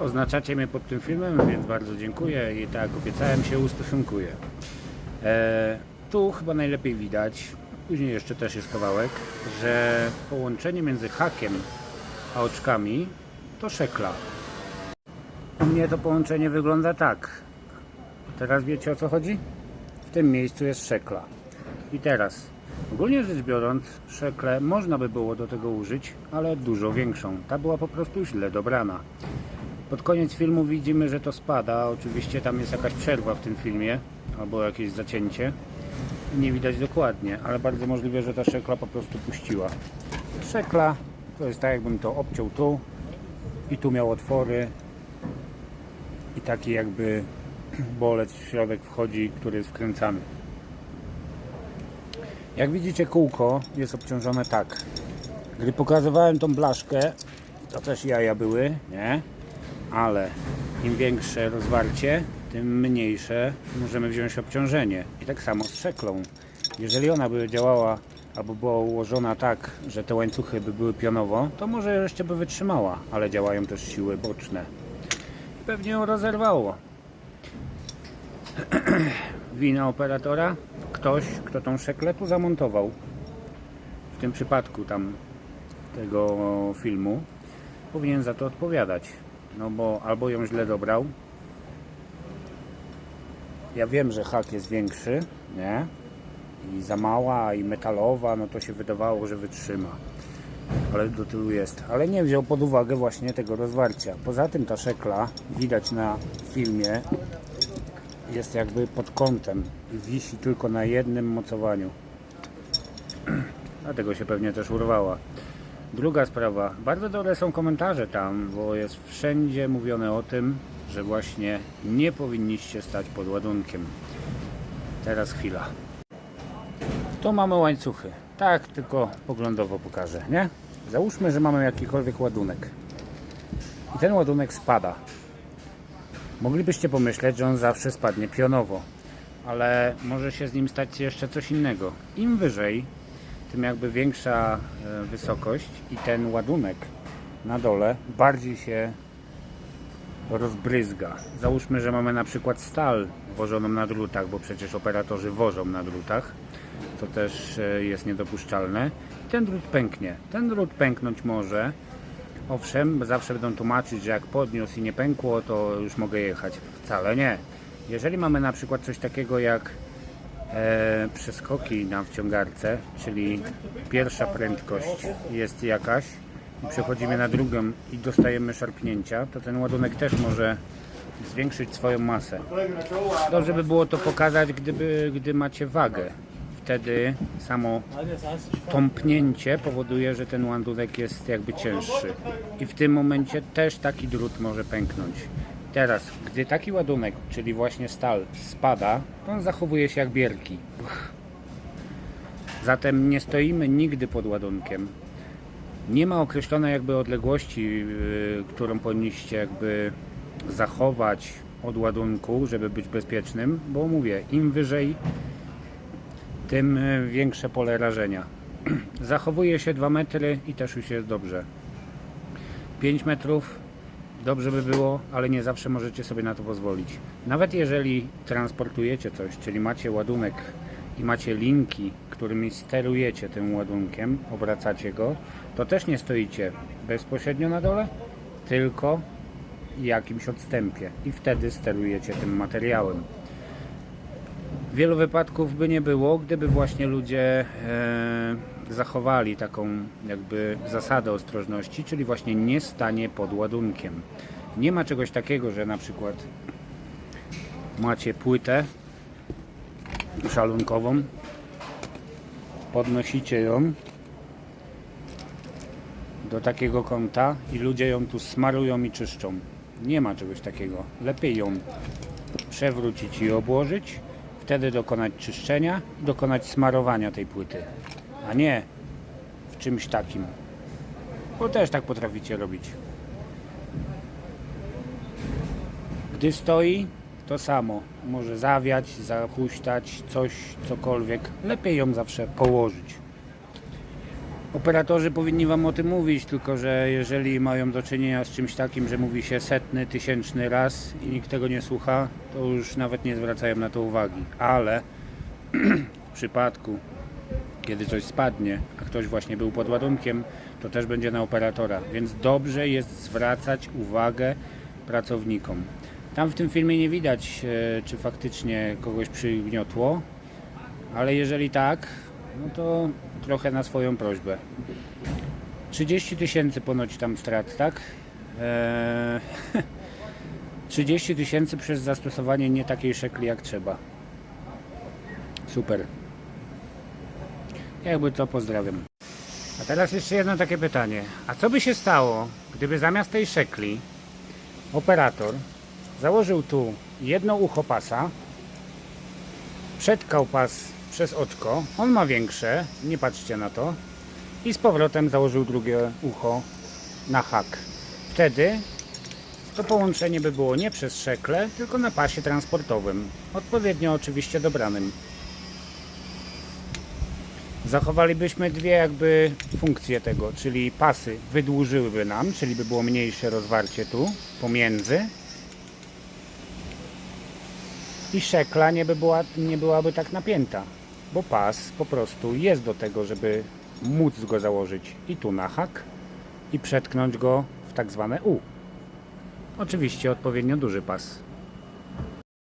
Oznaczacie mnie pod tym filmem, więc bardzo dziękuję i tak obiecałem się ustosunkuję. E, tu chyba najlepiej widać, później jeszcze też jest kawałek, że połączenie między hakiem a oczkami to szekla. U mnie to połączenie wygląda tak. Teraz wiecie o co chodzi? W tym miejscu jest szekla. I teraz, ogólnie rzecz biorąc, szekle można by było do tego użyć, ale dużo większą. Ta była po prostu źle dobrana. Pod koniec filmu widzimy, że to spada. Oczywiście tam jest jakaś przerwa w tym filmie, albo jakieś zacięcie. Nie widać dokładnie, ale bardzo możliwe, że ta szekla po prostu puściła. Szekla to jest tak, jakbym to obciął tu i tu miał otwory i taki jakby bolec w środek wchodzi, który jest wkręcany. Jak widzicie kółko jest obciążone tak. Gdy pokazywałem tą blaszkę, to też jaja były, nie? Ale im większe rozwarcie, tym mniejsze możemy wziąć obciążenie. I tak samo z szeklą. Jeżeli ona by działała albo była ułożona tak, że te łańcuchy by były pionowo, to może jeszcze by wytrzymała, ale działają też siły boczne. I pewnie ją rozerwało. Wina operatora? Ktoś, kto tą szeklę tu zamontował. W tym przypadku tam tego filmu powinien za to odpowiadać. No bo albo ją źle dobrał. Ja wiem, że hak jest większy, nie? I za mała, i metalowa, no to się wydawało, że wytrzyma. Ale do tylu jest. Ale nie wziął pod uwagę właśnie tego rozwarcia. Poza tym ta szekla, widać na filmie, jest jakby pod kątem i wisi tylko na jednym mocowaniu. Dlatego się pewnie też urwała. Druga sprawa. Bardzo dobre są komentarze tam, bo jest wszędzie mówione o tym, że właśnie nie powinniście stać pod ładunkiem. Teraz chwila. Tu mamy łańcuchy. Tak, tylko poglądowo pokażę, nie? Załóżmy, że mamy jakikolwiek ładunek. I ten ładunek spada. Moglibyście pomyśleć, że on zawsze spadnie pionowo, ale może się z nim stać jeszcze coś innego. Im wyżej, tym jakby większa e, wysokość i ten ładunek na dole bardziej się rozbryzga. Załóżmy, że mamy na przykład stal wożoną na drutach, bo przecież operatorzy wożą na drutach, to też e, jest niedopuszczalne. Ten drut pęknie. Ten drut pęknąć może, Owszem, zawsze będą tłumaczyć, że jak podniósł i nie pękło, to już mogę jechać. Wcale nie. Jeżeli mamy na przykład coś takiego jak e, przeskoki na wciągarce, czyli pierwsza prędkość jest jakaś i przechodzimy na drugą i dostajemy szarpnięcia, to ten ładunek też może zwiększyć swoją masę. Dobrze by było to pokazać, gdyby, gdy macie wagę. Wtedy samo tąpnięcie powoduje, że ten ładunek jest jakby cięższy. I w tym momencie też taki drut może pęknąć. Teraz, gdy taki ładunek, czyli właśnie stal, spada, on zachowuje się jak bierki. Zatem nie stoimy nigdy pod ładunkiem. Nie ma określonej jakby odległości, yy, którą powinniście jakby zachować od ładunku, żeby być bezpiecznym, bo mówię, im wyżej tym e, większe pole rażenia. Zachowuje się 2 metry i też już jest dobrze. 5 metrów dobrze by było, ale nie zawsze możecie sobie na to pozwolić. Nawet jeżeli transportujecie coś, czyli macie ładunek i macie linki, którymi sterujecie tym ładunkiem, obracacie go, to też nie stoicie bezpośrednio na dole, tylko jakimś odstępie i wtedy sterujecie tym materiałem. Wielu wypadków by nie było, gdyby właśnie ludzie e, zachowali taką jakby zasadę ostrożności, czyli właśnie nie stanie pod ładunkiem. Nie ma czegoś takiego, że na przykład macie płytę szalunkową, podnosicie ją do takiego kąta i ludzie ją tu smarują i czyszczą. Nie ma czegoś takiego. Lepiej ją przewrócić i obłożyć, wtedy dokonać czyszczenia, dokonać smarowania tej płyty, a nie w czymś takim. Bo też tak potraficie robić. Gdy stoi, to samo. Może zawiać, zahuśtać, coś, cokolwiek. Lepiej ją zawsze położyć. Operatorzy powinni Wam o tym mówić, tylko że jeżeli mają do czynienia z czymś takim, że mówi się setny, tysięczny raz i nikt tego nie słucha, to już nawet nie zwracają na to uwagi. Ale w przypadku, kiedy coś spadnie, a ktoś właśnie był pod ładunkiem, to też będzie na operatora. Więc dobrze jest zwracać uwagę pracownikom. Tam w tym filmie nie widać, e, czy faktycznie kogoś przygniotło, ale jeżeli tak, no to trochę na swoją prośbę. 30 tysięcy ponoć tam strat, tak? Eee, 30 tysięcy przez zastosowanie nie takiej szekli jak trzeba. Super. Jakby to pozdrawiam. A teraz jeszcze jedno takie pytanie. A co by się stało, gdyby zamiast tej szekli operator założył tu jedno ucho pasa, przetkał pas przez oczko, on ma większe, nie patrzcie na to, i z powrotem założył drugie ucho na hak. Wtedy to połączenie by było nie przez szekle, tylko na pasie transportowym, odpowiednio oczywiście dobranym. Zachowalibyśmy dwie jakby funkcje tego, czyli pasy wydłużyłyby nam, czyli by było mniejsze rozwarcie tu pomiędzy i szekla nie, by była, nie byłaby tak napięta, bo pas po prostu jest do tego, żeby móc go założyć i tu na hak i przetknąć go w tak zwane U. Oczywiście odpowiednio duży pas.